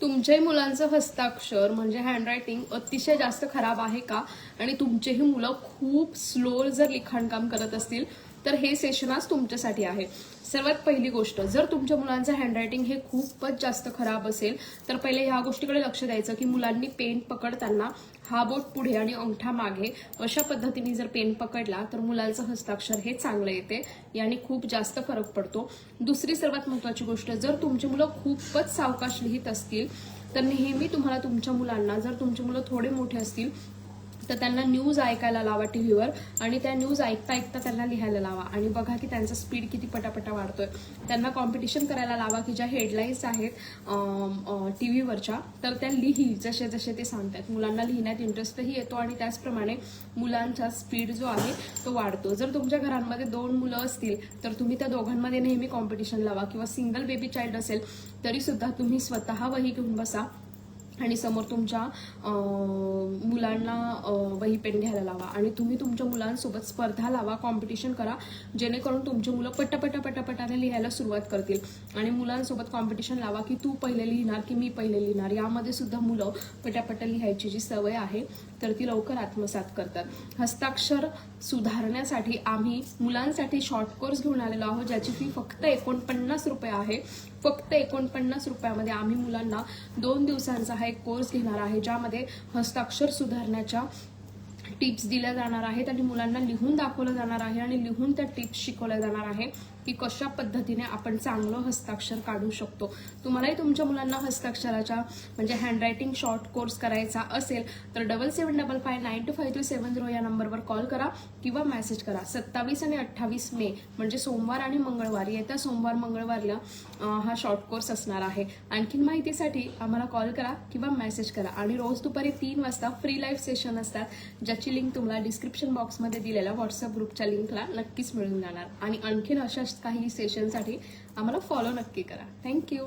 तुमच्याही मुलांचं हस्ताक्षर म्हणजे हँडरायटिंग अतिशय जास्त खराब आहे का? आणि तुमचेही मुलं खूप स्लो जर लिखाणकाम करत असतील तर हे सेशन आज तुमच्यासाठी आहे. सर्वात पहिली गोष्ट जर तुमच्या मुलांचं हँडरायटिंग हे खूपच जास्त खराब असेल तर पहिले ह्या गोष्टीकडे लक्ष द्यायचं की मुलांनी पेन पकडताना हा बोट पुढे आणि अंगठा मागे अशा पद्धतीने जर पेन पकडला तर मुलांचं हस्ताक्षर हे चांगलं येते याने खूप जास्त फरक पडतो. दुसरी सर्वात महत्वाची गोष्ट जर तुमची मुलं खूपच सावकाश लिहित असतील तर नेहमी तुम्हाला तुमच्या मुलांना जर तुमची मुलं थोडे मोठे असतील तर त्यांना न्यूज ऐकायला लावा टीव्हीवर आणि त्या न्यूज ऐकता ऐकता त्यांना लिहायला लावा. आणि बघा की त्यांचा स्पीड किती पटापटा वाढतोय. त्यांना कॉम्पिटिशन करायला लावा की ज्या हेडलाईन्स आहेत टीव्हीवरच्या तर त्या लिही. जसे जसे ते सांगतात मुलांना लिहिण्यात इंटरेस्टही येतो आणि त्याचप्रमाणे मुलांचा स्पीड जो आहे तो वाढतो. जर तुमच्या घरांमध्ये दोन मुलं असतील तर तुम्ही त्या दोघांमध्ये नेहमी कॉम्पिटिशन लावा. किंवा सिंगल बेबी चाइल्ड असेल तरी सुद्धा तुम्ही स्वतः वही घेऊन बसा. आणि समोर तुमच्या मुलांना वही पेन घ्यायला लावा. आणि तुम्ही तुमच्या मुलांसोबत स्पर्धा लावा कॉम्पिटिशन करा जेणेकरून तुमची मुलं पटापटा पटापटाने लिहायला सुरुवात करतील. आणि मुलांसोबत कॉम्पिटिशन लावा की तू पहिले लिहिणार की मी पहिले लिहिणार. यामध्ये सुद्धा मुलं पटापटा लिहायची जी सवय आहे तर ती लवकर आत्मसात करतात. हस्ताक्षर सुधारण्यासाठी आम्ही मुलांसाठी शॉर्ट कोर्स घेऊन आलेलो आहोत ज्याची फी फक्त एकोणपन्नास रुपये आहे. फक्त एकोणपन्नास रुपयामध्ये आम्ही मुलांना दोन दिवसांचा हा एक कोर्स घेणार आहे ज्यामध्ये हस्ताक्षर सुधारण्याच्या टिप्स दिल्या जाणार आहेत आणि मुलांना लिहून दाखवलं जाणार आहे आणि लिहून त्या टिप्स शिकवल्या जाणार आहे. की कशा पद्धतीने आपण चांगलं हस्ताक्षर काढू शकतो. तुम्हालाही तुमच्या मुलांना हस्ताक्षराच्या म्हणजे हँडरायटिंग शॉर्ट कोर्स करायचा असेल तर double seven double five nine two five three seven zero या नंबरवर कॉल करा किंवा मेसेज करा. सत्तावीस आणि अठ्ठावीस मे म्हणजे सोमवार आणि मंगळवार येत्या सोमवार मंगळवारला हा शॉर्ट कोर्स असणार आहे. आणखीन माहितीसाठी आम्हाला कॉल करा किंवा मेसेज करा. आणि रोज दुपारी तीन वाजता फ्री लाईव्ह सेशन असतात ज्याची लिंक तुम्हाला डिस्क्रिप्शन बॉक्समध्ये दिलेल्या व्हॉट्सअप ग्रुपच्या लिंकला नक्कीच मिळून जाणार. आणि आणखीन अशाच काही सेशनसाठी आम्हाला फॉलो नक्की करा. थँक्यू